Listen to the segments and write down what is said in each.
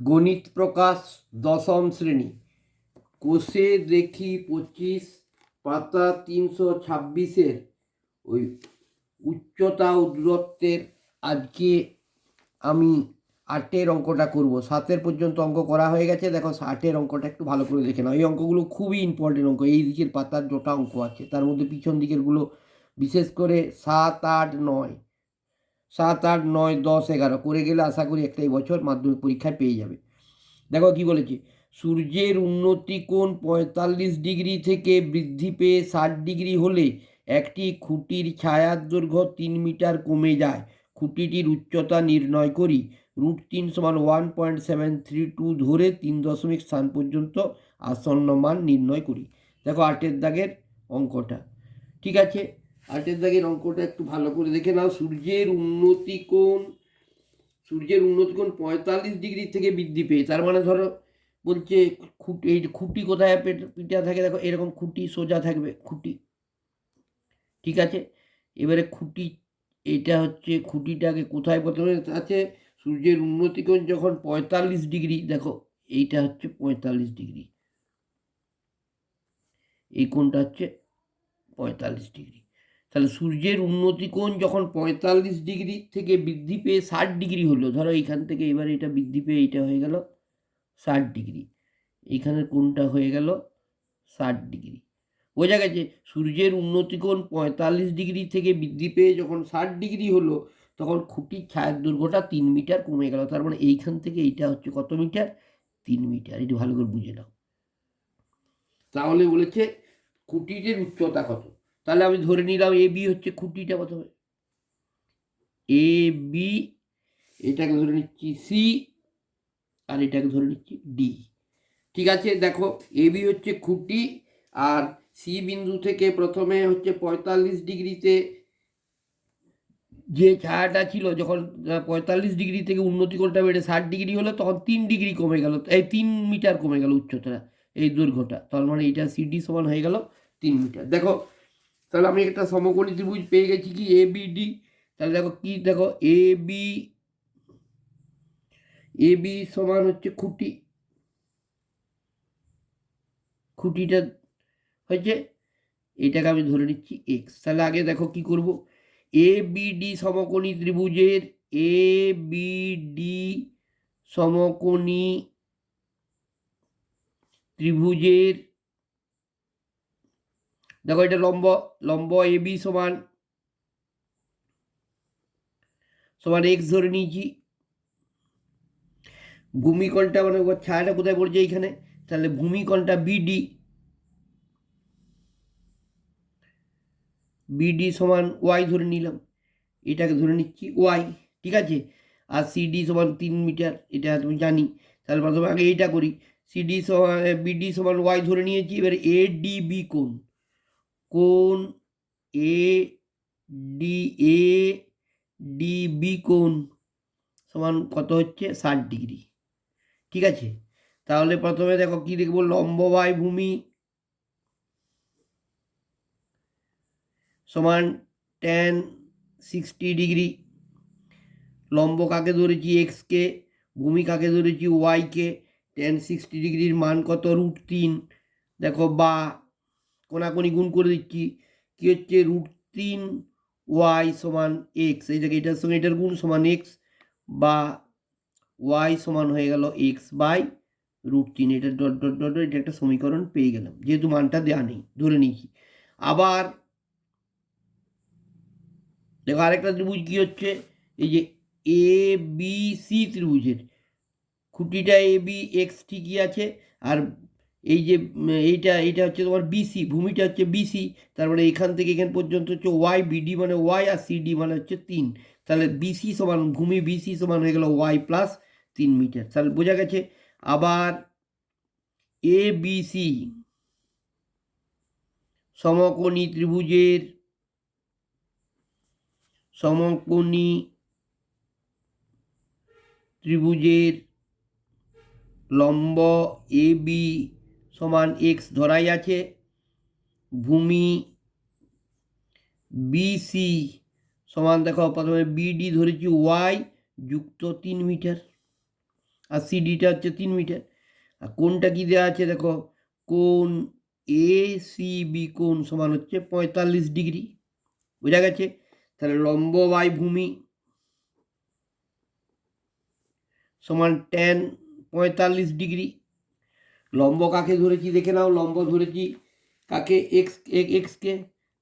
গণিত প্রকাশ দশম শ্রেণি। কোষে দেখি পঁচিশ পাতা তিনশো ছাব্বিশের। ওই উচ্চতা ও দূরত্বের আজকে আমি আটের অঙ্কটা করব। সাতের পর্যন্ত অঙ্ক করা হয়ে গেছে। দেখো আটের অঙ্কটা একটু ভালো করে দেখে নাও। এই অঙ্কগুলো খুবই ইম্পর্টেন্ট অঙ্ক। এই দিকের পাতার যটা অঙ্ক আছে। তার মধ্যে পিছন দিকেরগুলো বিশেষ করে সাত, আট, নয়। সাত, আট, নয়, দশ, এগারো। করে গেলে আশা করি একটাই বছর মাধ্যমিক পরীক্ষায় পেয়ে যাবে। দেখো কি বলেছে, সূর্যের উন্নতি কোণ পঁয়তাল্লিশ ডিগ্রি থেকে বৃদ্ধি পেয়ে ষাট ডিগ্রি হলে একটি খুঁটির ছায়ার দৈর্ঘ্য তিন মিটার কমে যায়। খুঁটিটির উচ্চতা নির্ণয় করি, রুট তিন সমান one point seven three two ধরে তিন দশমিক স্থান পর্যন্ত আসন্ন মান নির্ণয় করি। দেখো আটের দাগের অঙ্কটা। ঠিক আছে? আটের দাগের অঙ্কটা একটু ভালো করে দেখে নাও। সূর্যের উন্নতি কোণ, সূর্যের উন্নতি কোণ পঁয়তাল্লিশ ডিগ্রি থেকে বৃদ্ধি পেয়ে, তার মানে ধরো বলছে খুঁটি, এই খুঁটি কোথায় পিটা থাকে দেখো, এরকম খুঁটি সোজা থাকবে, খুঁটি। ঠিক আছে? এবারে খুঁটি, এটা হচ্ছে খুঁটিটাকে কোথায় প্রথমে আছে? সূর্যের উন্নতি কোণ যখন পঁয়তাল্লিশ ডিগ্রি, দেখো, এইটা হচ্ছে পঁয়তাল্লিশ ডিগ্রি। এই কোণটা হচ্ছে পঁয়তাল্লিশ ডিগ্রি। তাহলে সূর্যের উন্নতি কোণ যখন পঁয়তাল্লিশ ডিগ্রি থেকে বৃদ্ধি পেয়ে ষাট ডিগ্রি হলো, ধরো এইখান থেকে এবার এটা বৃদ্ধি পেয়ে এটা হয়ে গেল ষাট ডিগ্রি। এইখানের কোণটা হয়ে গেল ষাট ডিগ্রি। বোঝা গেছে, সূর্যের উন্নতি কোণ পঁয়তাল্লিশ ডিগ্রি থেকে বৃদ্ধি পেয়ে যখন ষাট ডিগ্রি হলো, তখন খুঁটির ছায়ার দৈর্ঘ্যটা তিন মিটার কমে গেল। তার মানে এইখান থেকে এইটা হচ্ছে কত মিটার? তিন মিটার। এটি ভালো করে বুঝে নাও। তাহলে বলেছে খুঁটিটির উচ্চতা কত? তাহলে আমি ধরে নিলাম এ বি হচ্ছে খুঁটিটা প্রথমে। এ বি এটাকে ধরে নিচ্ছি সি আর এটাকে ধরে নিচ্ছি ডি ঠিক আছে, দেখো এ বি হচ্ছে খুঁটি আর সি বিন্দু থেকে প্রথমে হচ্ছে পঁয়তাল্লিশ ডিগ্রিতে যে ছায়াটা ছিল, যখন পঁয়তাল্লিশ ডিগ্রি থেকে উন্নতি কোণটা বেড়ে ষাট ডিগ্রি হলো, তখন তিন ডিগ্রি কমে গেল, এই তিন মিটার কমে গেল উচ্চতা, এই দৈর্ঘ্যটা। তার মানে এইটা সিডি সমান হয়ে গেল তিন মিটার। দেখো তাহলে আমি একটা সমকোণী ত্রিভুজ পেয়ে গেছি কি? এ বি ডি তাহলে দেখো কি? দেখো এ বি এ বি সমান হচ্ছে খুঁটি। খুঁটিটা হয়েছে। এটাকে আমি ধরে নিচ্ছি এক্স তাহলে আগে দেখো কি করব? এ বি ডি সমকোণী ত্রিভুজের এ বি ডি সমকোণী ত্রিভুজের দেখো এটা লম্ব লম্ব এ, বি সমান সমান এক্স ধরে নিয়েছি। ভূমিকণটা মানে ছায়াটা কোথায় পড়ছে এইখানে? তাহলে ভূমিকণটা বিডি বিডি সমান ওয়াই ধরে নিলাম। এটাকে ধরে নিচ্ছি ওয়াই ঠিক আছে? আর সিডি সমান তিন মিটার, এটা তুমি জানি। তাহলে প্রথমে আগে এইটা করি। সিডি সমান বিডি সমান ওয়াই ধরে নিয়েছি, এবার এ ডি বি কোণ। কোণ A D A D B সমান কত হচ্ছে? ষাট ডিগ্রি। ঠিক আছে? তাহলে প্রথমে দেখো কি লিখব? লম্ব বাই ভূমি সমান টেন সিক্সটি ডিগ্রি। লম্ব কাকে ধরেছি? এক্সকে ভূমি কাকে ধরেছি? ওয়াইকে টেন সিক্সটি ডিগ্রির মান কত? রুট তিন। দেখো বা কোনাকুনি গুণ করে দিচ্ছি। কী হচ্ছে? রুট তিন ওয়াই সমান এক্স এই জায়গায় এটার সঙ্গে এটার গুণ সমান এক্স বা ওয়াই সমান হয়ে গেল এক্স বাই রুট তিন। এটা ডট ডট ডট এটা একটা সমীকরণ পেয়ে গেলাম। যেহেতু মানটা দেওয়া নেই, ধরে নিয়েছি। আবার দেখো আরেকটা ত্রিভুজ কী হচ্ছে? এই যে এ বি সি ত্রিভুজের। খুঁটিটা এ বি এক্স ঠিকই আছে। আর এই যে এইটা এইটা হচ্ছে তোমার বিসি ভূমিটা হচ্ছে বিসি তারপরে এখান থেকে এখান পর্যন্ত হচ্ছে ওয়াই বিডি মানে ওয়াই আর সিডি মানে হচ্ছে তিন। তাহলে বিসি সমান, ভূমি বিসি সমান হয়ে গেল ওয়াই প্লাস তিন মিটার। তাহলে বোঝা গেছে? আবার এ বিসি সমকোণী ত্রিভুজের সমকোণী ত্রিভুজের লম্ব এ বি সমান এক্স ধরাই আছে। ভূমি বিসি সমান দেখো, প্রথমে বিডি ধরেছি ওয়াই যুক্ত তিন মিটার। আর সিডিটা হচ্ছে তিন মিটার। আর কোনটা কি দেওয়া আছে দেখো কোন এ সি বি কোণ সমান হচ্ছে পঁয়তাল্লিশ ডিগ্রি। বোঝা গেছে? তাহলে লম্ব বাই ভূমি সমান ট্যান পঁয়তাল্লিশ ডিগ্রি। লম্ব কাকে ধরেছি দেখে নাও, লম্ব ধরেছি কাকে এক্স এক্সকে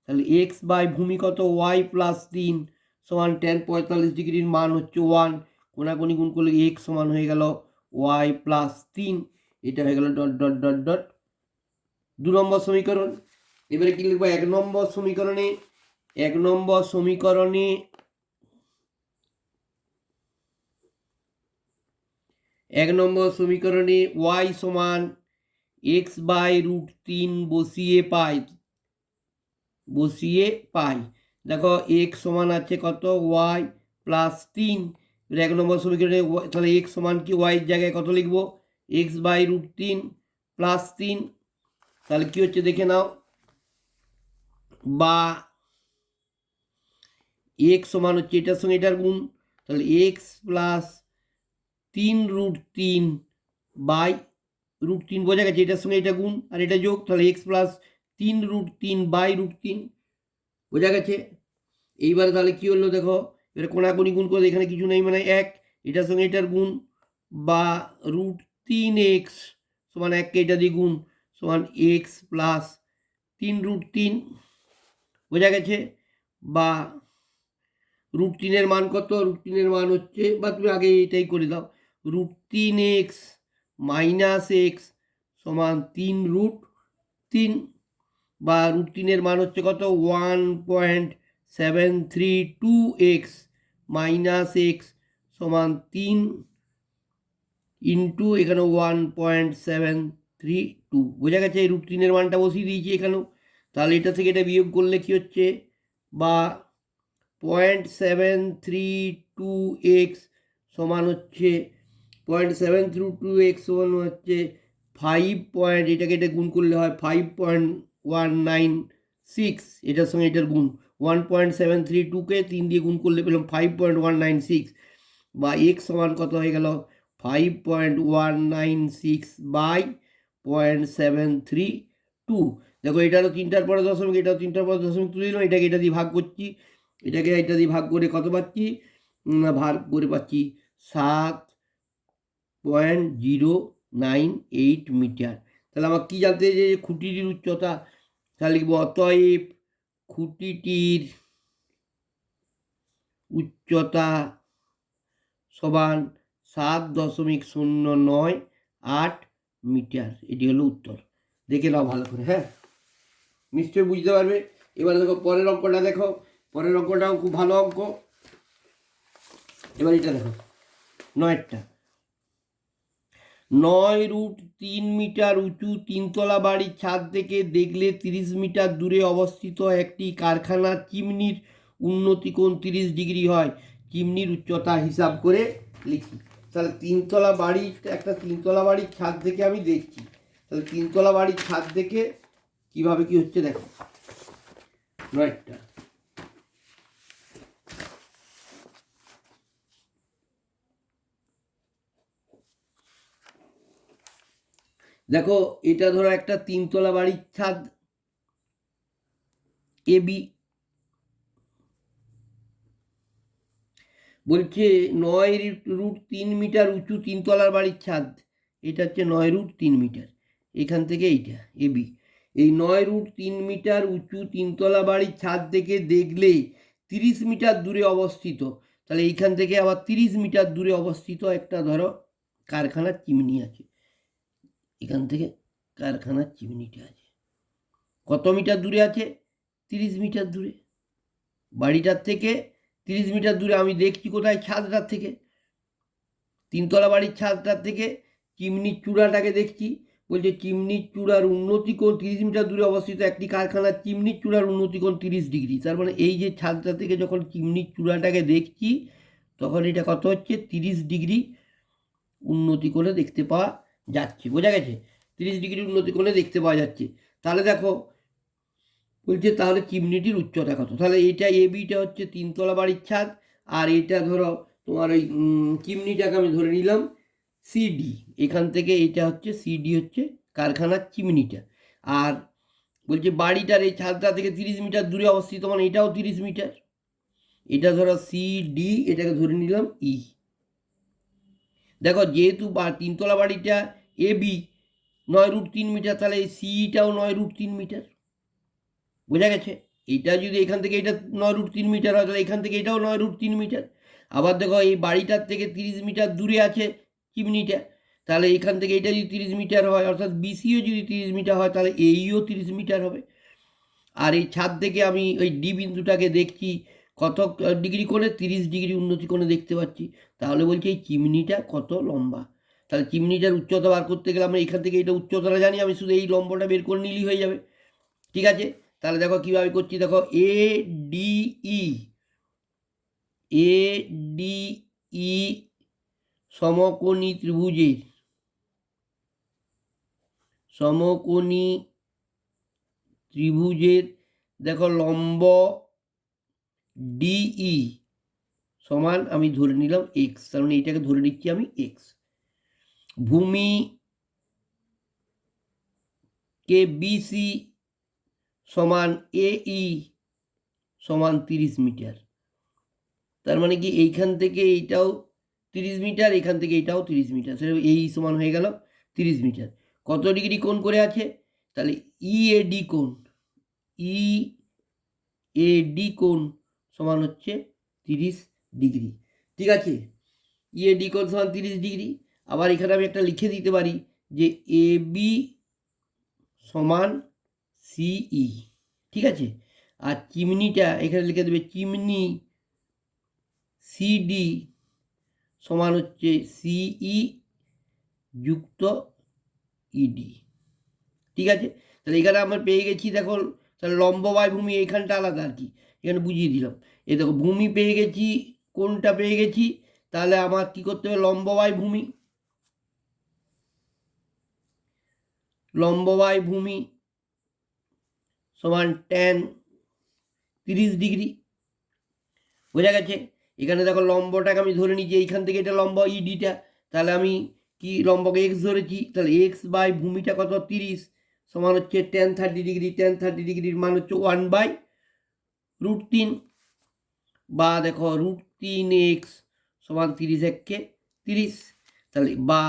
তাহলে এক্স বাই ভূমি কত? ওয়াই প্লাস তিন সমান টেন পঁয়তাল্লিশ ডিগ্রির মান হচ্ছে ওয়ান কোনাকুনি গুণ করলে এক্স সমান হয়ে গেল ওয়াই প্লাস তিন। এটা হয়ে গেল ডট ডট ডট ডট দু নম্বর সমীকরণ। এবারে কি লিখব? এক নম্বর সমীকরণে, এক নম্বর সমীকরণে এক নম্বর সমীকরণে ওয়াই সমান এক্স বাই রুট তিন বসিয়ে পাই বসিয়ে পাই। দেখো এক্স সমান আছে কত? ওয়াই প্লাস তিন। এক নম্বর সমীকরণে তাহলে এক্স সমান কি? ওয়াইয়ের জায়গায় কত লিখব? এক্স বাই রুট তিন প্লাস তিন। তাহলে কি হচ্ছে দেখে নাও? বা এক্স সমান হচ্ছে এটার সঙ্গে এটার গুণ। তাহলে এক্স প্লাস তিন রুট তিন বাই রুট তিন বোঝা গেছে, এটার সঙ্গে এটা গুণ আর এটা যোগ, তাহলে এক্স প্লাস তিন রুট তিন বাই রুট তিন, বোঝা গেছে? এইবারে তাহলে কী হলো দেখো, এবারে কোনাকুনি গুণ করে এখানে কিছু নেই মানে এক, এটার সঙ্গে এটার গুণ বা রুট তিন এক্স সমান এককে এটা দিয়ে গুণ সমান এক্স প্লাস তিন রুট তিন, বোঝা গেছে? বা রুট তিনের মান কত? রুট তিনের মান হচ্ছে, বা তুমি আগে এটাই করে দাও রুট তিন এক্স মাইনাস এক্স সমান তিন রুট তিন বা রুট তিনের মান হচ্ছে কত? One point seven three two x minus x সমান তিন ইন্টু এখানে one point seven three two. বোঝা গেছে রুট তিনের মানটা বসিয়ে দিয়েছি এখানেও। তাহলে এটা থেকে এটা বিয়োগ করলে কি হচ্ছে? বা point seven three two x সমান হচ্ছে point seven three two x সমান হচ্ছে ফাইভ পয়েন্ট এটাকে এটা গুণ করলে হয় five point one nine six এটার সঙ্গে এটার গুণ। ওয়ান পয়েন্ট সেভেন থ্রি টুকে তিন দিয়ে গুণ করলে পেলাম five point one nine six বা এক্স সমান কত হয়ে গেল? Five point one nine six by point seven three two দেখো এটারও তিনটার পরে দশমিক, এটাও তিনটার পরে দশমিক তুলে দিলাম এটাকে এটা দিয়ে ভাগ করছি। এটাকে এটা দিয়ে ভাগ করে কত পাচ্ছি? ভাগ করে পাচ্ছি সাত point zero nine eight metre. তাহলে আমার কী জানতে যে খুঁটিটির উচ্চতা? তাহলে লিখব অতএব খুঁটিটির উচ্চতা সমান সাত দশমিক শূন্য নয় আট মিটার। এটি হলো উত্তর। দেখে নাও ভালো করে হ্যাঁ? নিশ্চয়ই বুঝতে পারবে। এবার দেখো, পরের অঙ্কটা দেখো। পরের অঙ্কটাও খুব ভালো অঙ্ক। এবার এটা দেখো, নয়েরটা। নয় রুট তিন মিটার উঁচু তিনতলা বাড়ির ছাদ থেকে দেখলে তিরিশ মিটার দূরে অবস্থিত একটি কারখানার চিমনির উন্নতি কোণ তিরিশ ডিগ্রি হয়। চিমনির উচ্চতা হিসাব করে লিখি। তাহলে তিনতলা বাড়ি একটা তিনতলা বাড়ির ছাদ থেকে আমি দেখছি। তাহলে তিনতলা বাড়ির ছাদ থেকে কীভাবে কি হচ্ছে দেখো। নয়টা দেখো, এটা ধরো একটা তিনতলা বাড়ির ছাদ এবি বলছে নয় রুট তিন মিটার উঁচু তিনতলার বাড়ির ছাদ। এটা হচ্ছে নয় রুট তিন মিটার। এখান থেকে এইটা এবি এই নয় রুট তিন মিটার উঁচু তিনতলা বাড়ির ছাদ থেকে দেখলে তিরিশ মিটার দূরে অবস্থিত। তাহলে এইখান থেকে আবার তিরিশ মিটার দূরে অবস্থিত একটা ধরো কারখানার চিমনি আছে। এখান থেকে কারখানার চিমনিটা আছে। কত মিটার দূরে আছে? তিরিশ মিটার দূরে। বাড়িটার থেকে তিরিশ মিটার দূরে আমি দেখছি কোথায়? ছাদটার থেকে। তিনতলা বাড়ির ছাদটার থেকে চিমনির চূড়াটাকে দেখছি। বলছে, চিমনির চূড়ার উন্নতি কোণ তিরিশ মিটার দূরে অবস্থিত একটি কারখানার চিমনির চূড়ার উন্নতি কোণ তিরিশ ডিগ্রি। তার মানে এই যে ছাদটা থেকে যখন চিমনির চূড়াটাকে দেখছি, তখন এটা কত হচ্ছে? তিরিশ ডিগ্রি উন্নতি করে দেখতে পাওয়া যাচ্ছে, বোঝা গেছে? তিরিশ ডিগ্রি উন্নতি করে দেখতে পাওয়া যাচ্ছে। তাহলে দেখো, বলছে তাহলে চিমনিটির উচ্চতা কত? তাহলে এটা এ বিটা হচ্ছে তিনতলা বাড়ির ছাদ, আর এটা ধরো তোমার ওই চিমনিটাকে আমি ধরে নিলাম সিডি এখান থেকে এটা হচ্ছে সিডি হচ্ছে কারখানার চিমনিটা। আর বলছে বাড়িটার এই ছাদটা থেকে তিরিশ মিটার দূরে অবস্থিত মানে এটাও তিরিশ মিটার। এটা ধরো সিডি এটাকে ধরে নিলাম ই দেখো, যেহেতু তিনতলা বাড়িটা এ বি নয় রুট তিন মিটার, তাহলে এই সিটাও নয় রুট তিন মিটার। বোঝা গেছে? এটা যদি এখান থেকে এটা নয় রুট তিন মিটার হয়, তাহলে এখান থেকে এটাও নয় রুট তিন মিটার। আবার দেখো এই বাড়িটার থেকে তিরিশ মিটার দূরে আছে চিমনিটা, তাহলে এখান থেকে এটা যদি তিরিশ মিটার হয়, অর্থাৎ বিসিও যদি তিরিশ মিটার হয়, তাহলে এইও তিরিশ মিটার হবে। আর এই ছাদ থেকে আমি ওই ডি বিন্দুটাকে দেখছি, কত ডিগ্রি কোণে? তিরিশ ডিগ্রি উন্নতি কোণে দেখতে পাচ্ছি। তাহলে বলছি এই চিমনিটা কত লম্বা? তাহলে চিমনিটার উচ্চতা বার করতে গেলে আমরা এখান থেকে এটা উচ্চতাটা জানি, আমি শুধু এই লম্বটা বের করে নিলেই হয়ে যাবে। ঠিক আছে? তাহলে দেখো কীভাবে করছি, দেখো A D E A D E সমকোণী ত্রিভুজের সমকোণী ত্রিভুজের, দেখো লম্ব ডিই সমান আমি ধরে নিলাম এক্স তার মানে এইটাকে ধরে নিচ্ছি আমি এক্স ভূমি কে বিসি সমান এই সমান তিরিশ মিটার। তার মানে কি এইখান থেকে এইটাও তিরিশ মিটার, এখান থেকে এইটাও তিরিশ মিটার। সেটা এই সমান হয়ে গেল তিরিশ মিটার। কত ডিগ্রি কোণ করে আছে? তাহলে ই এ ডি কোণ, ই এ ডি কোণ সমান হচ্ছে তিরিশ ডিগ্রি। ঠিক আছে? ই এ ডি কোণ সমান তিরিশ ডিগ্রি। আবার এখানে আমি একটা লিখে দিতে পারি যে এ বি সমান সিই ঠিক আছে? আর চিমনিটা, এখানে লিখে দেবে চিমনি সিডি সমান হচ্ছে সিই যুক্ত ইডি ঠিক আছে? তাহলে এখানে আমরা পেয়ে গেছি, দেখো, তাহলে লম্ববায় ভূমি এইখানটা আলাদা আর কি, এখানে বুঝিয়ে দিলাম। এই দেখো, ভূমি পেয়ে গেছি, কোনটা পেয়ে গেছি? তাহলে আমার কি করতে হবে? লম্ববায় ভূমি লম্ববায় ভূমি সমান ট্যান তিরিশ ডিগ্রি। বোঝা গেছে? এখানে দেখো লম্বটাকে আমি ধরে নিচ্ছি, এইখান থেকে এটা লম্ব ইডিটা তাহলে আমি কি লম্বকে এক্স ধরেছি? তাহলে এক্স বাই ভূমিটা কত? তিরিশ। সমান হচ্ছে ten thirty degree ten thirty ডিগ্রির মান হচ্ছে ওয়ান বাই রুট তিন। বা দেখো রুট তিন এক্স সমান তিরিশ এককে তিরিশ। তাহলে বা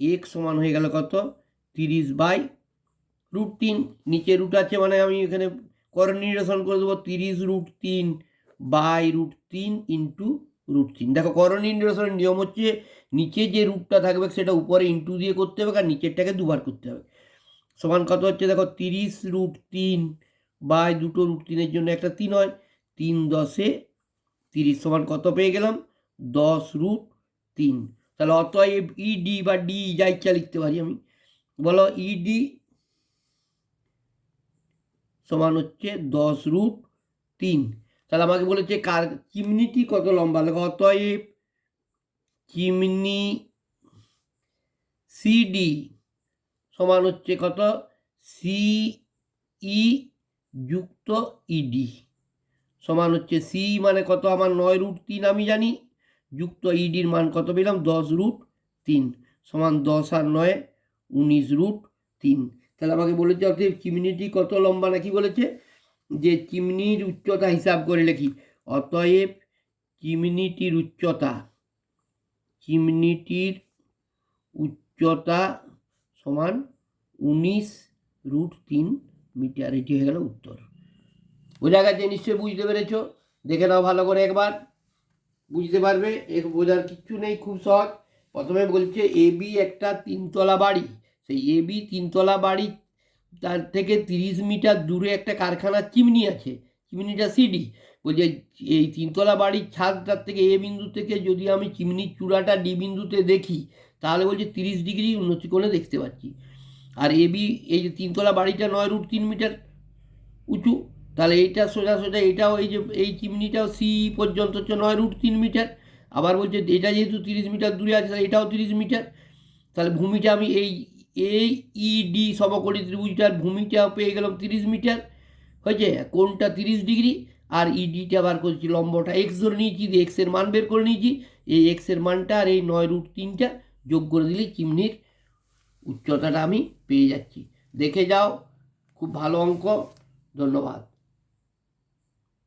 এক্স সমান হয়ে গেল কত? তিরিশ বাই রুট তিন। নিচে রুট আছে মানে আমি এখানে করণ নিরসন করে দেবো তিরিশ রুট তিন বাই রুট তিন ইন্টু রুট তিন। দেখো করণ নিরসনের নিয়ম হচ্ছে নিচে যে রুটটা থাকবে সেটা উপরে ইন্টু দিয়ে করতে হবে আর নিচেরটাকে দুবার করতে হবে। সমান কত হচ্ছে দেখো তিরিশ রুট তিন বাই দুটো রুট তিনের জন্য একটা তিন হয়। তিন দশে তিরিশ সমান কত পেয়ে গেলাম? দশ রুট তিন। তাহলে অতএব ইডি বা ডি যা ইচ্ছা লিখতে পারি আমি। বলো ইডি সমান হচ্ছে দশ রুট তিন। তাহলে আমাকে বলেছে কার, চিমনিটি কত লম্বা? অতএব চিমনি সিডি সমান হচ্ছে কত? সিই যুক্ত ইডি সমান হচ্ছে সি মানে কত? আমার নয় রুট তিন আমি জানি। যুক্ত ইডির মান কত পেলাম? দশ রুট তিন। সমান দশ আর নয় উনিশ রুট তিন। তাহলে আমাকে বলেছে অতএব চিমনিটি কত লম্বা নাকি বলেছে? যে চিমনির উচ্চতা হিসাব করে লেখি। অতএব চিমনিটির উচ্চতা চিমনিটির উচ্চতা সমান উনিশ রুট তিন মিটার। এটি হয়ে গেল উত্তর। বোঝা গেছে? নিশ্চয়ই বুঝতে পেরেছ? দেখে নাও ভালো করে একবার। বুঝতে পারবে? বোঝার কিচ্ছু নেই, খুব সহজ। প্রথমে বলছে এ বি একটা তিনতলা বাড়ি। সেই এ বি তিনতলা বাড়ি, তার থেকে তিরিশ মিটার দূরে একটা কারখানার চিমনি আছে, চিমনিটা সিডি। বলছে এই তিনতলা বাড়ির ছাদটার থেকে এ বিন্দু থেকে যদি আমি চিমনির চূড়াটা ডি বিন্দুতে দেখি, তাহলে বলছে তিরিশ ডিগ্রি উন্নতি কোণে দেখতে পাচ্ছি। আর এ বি, এই যে তিনতলা বাড়িটা নয় রুট তিন মিটার উঁচু, তাহলে এইটা সোজা সোজা, এটাও এই যে, এই চিমনিটাও সি পর্যন্ত হচ্ছে নয় রুট তিন মিটার। আবার বলছে, এটা যেহেতু তিরিশ মিটার দূরে আছে, তাহলে এটাও তিরিশ মিটার। তাহলে ভূমিটা আমি এই এই ইডি সমকোণী ত্রিভুজটার ভূমিটাও পেয়ে গেলাম তিরিশ মিটার। হয়েছে? কোনটা তিরিশ ডিগ্রি, আর ইডিটা বার করছি লম্বটা এক্স ধরে নিয়েছি, দিয়ে এক্সের মান বের করে নিয়েছি। এই এক্সের মানটা আর এই নয় রুট তিনটা যোগ করে দিলেই চিমনির উচ্চতাটা আমি পেয়ে যাচ্ছি। দেখে যাও, খুব ভালো অঙ্ক, ধন্যবাদ।